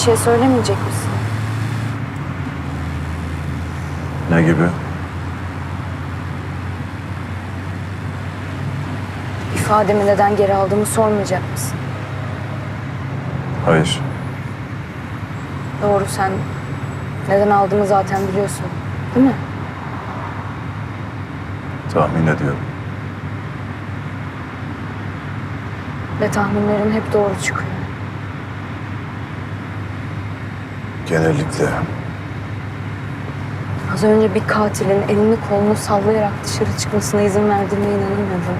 şey söylemeyecek misin? Ne gibi? İfademi neden geri aldığımı sormayacak mısın? Hayır. Doğru sen neden aldığımı zaten biliyorsun. Değil mi? Tahmin ediyorum. Ve tahminlerin hep doğru çıkıyor. Genellikle. Az önce bir katilin elini kolunu sallayarak dışarı çıkmasına izin verdiğine inanamıyorum.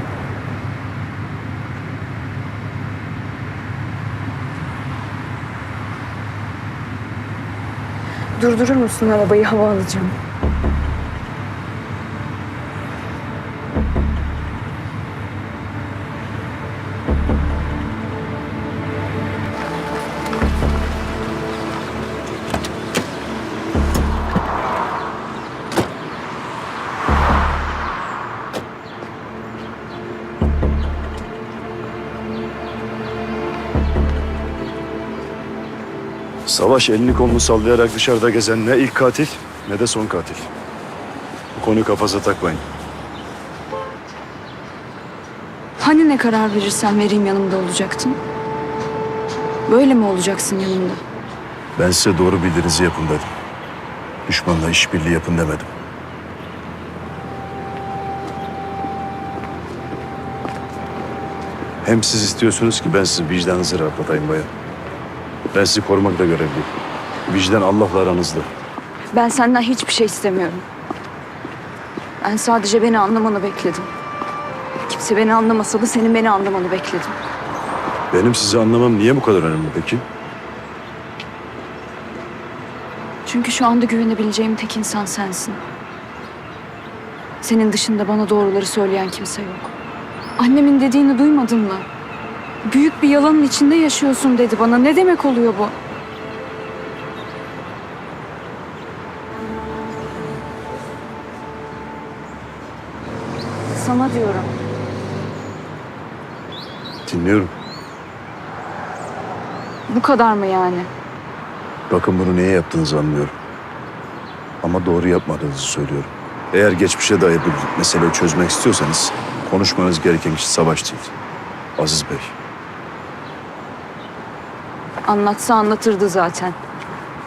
Durdurur musun arabayı hava alacağım. Savaş elini kolunu sallayarak dışarıda gezen ne ilk katil ne de son katil. Bu konuyu kafanıza takmayın. Hani ne karar verirsen vereyim yanımda olacaktın? Böyle mi olacaksın yanımda? Ben size doğru bildiğinizi yapın dedim. Düşmanla işbirliği yapın demedim. Hem siz istiyorsunuz ki ben sizin vicdanınızı rahatlatayım bayan. Ben sizi korumakla görevliyim. Vicdan Allah'la aranızda. Ben senden hiçbir şey istemiyorum. Ben sadece beni anlamanı bekledim. Kimse beni anlamasa da senin beni anlamanı bekledim. Benim sizi anlamam niye bu kadar önemli peki? Çünkü şu anda güvenebileceğim tek insan sensin. Senin dışında bana doğruları söyleyen kimse yok. Annemin dediğini duymadın mı? Büyük bir yalanın içinde yaşıyorsun dedi bana. Ne demek oluyor bu? Sana diyorum. Dinliyorum. Bu kadar mı yani? Bakın bunu niye yaptığınızı anlıyorum. Ama doğru yapmadığınızı söylüyorum. Eğer geçmişe dair bir meseleyi çözmek istiyorsanız konuşmanız gereken kişi Savaş değil. Aziz Bey. Anlatsa anlatırdı zaten.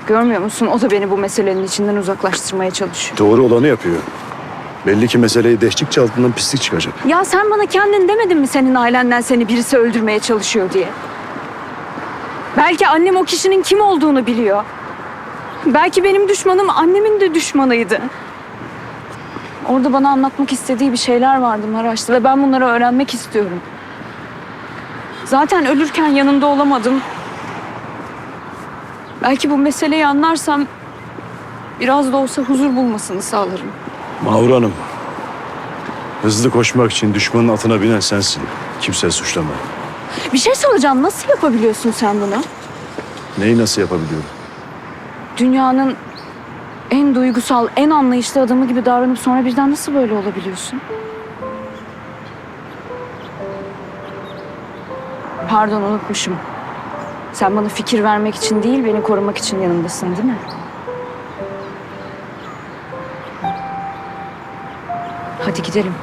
Görmüyor musun? O da beni bu meselenin içinden uzaklaştırmaya çalışıyor. Doğru olanı yapıyor. Belli ki meseleyi deştikçe altından pislik çıkacak. Ya sen bana kendin demedin mi senin ailenden seni birisi öldürmeye çalışıyor diye? Belki annem o kişinin kim olduğunu biliyor. Belki benim düşmanım annemin de düşmanıydı. Orada bana anlatmak istediği bir şeyler vardı Maraş'ta ve ben bunları öğrenmek istiyorum. Zaten ölürken yanında olamadım. Belki bu meseleyi anlarsam biraz da olsa huzur bulmasını sağlarım. Mahur Hanım. Hızlı koşmak için düşmanın atına binen sensin. Kimse suçlama. Bir şey soracağım. Nasıl yapabiliyorsun sen bunu? Neyi nasıl yapabiliyorum? Dünyanın en duygusal, en anlayışlı adamı gibi davranıp sonra birden nasıl böyle olabiliyorsun? Pardon unutmuşum. Sen bana fikir vermek için değil, beni korumak için yanımdasın değil mi? Hadi gidelim.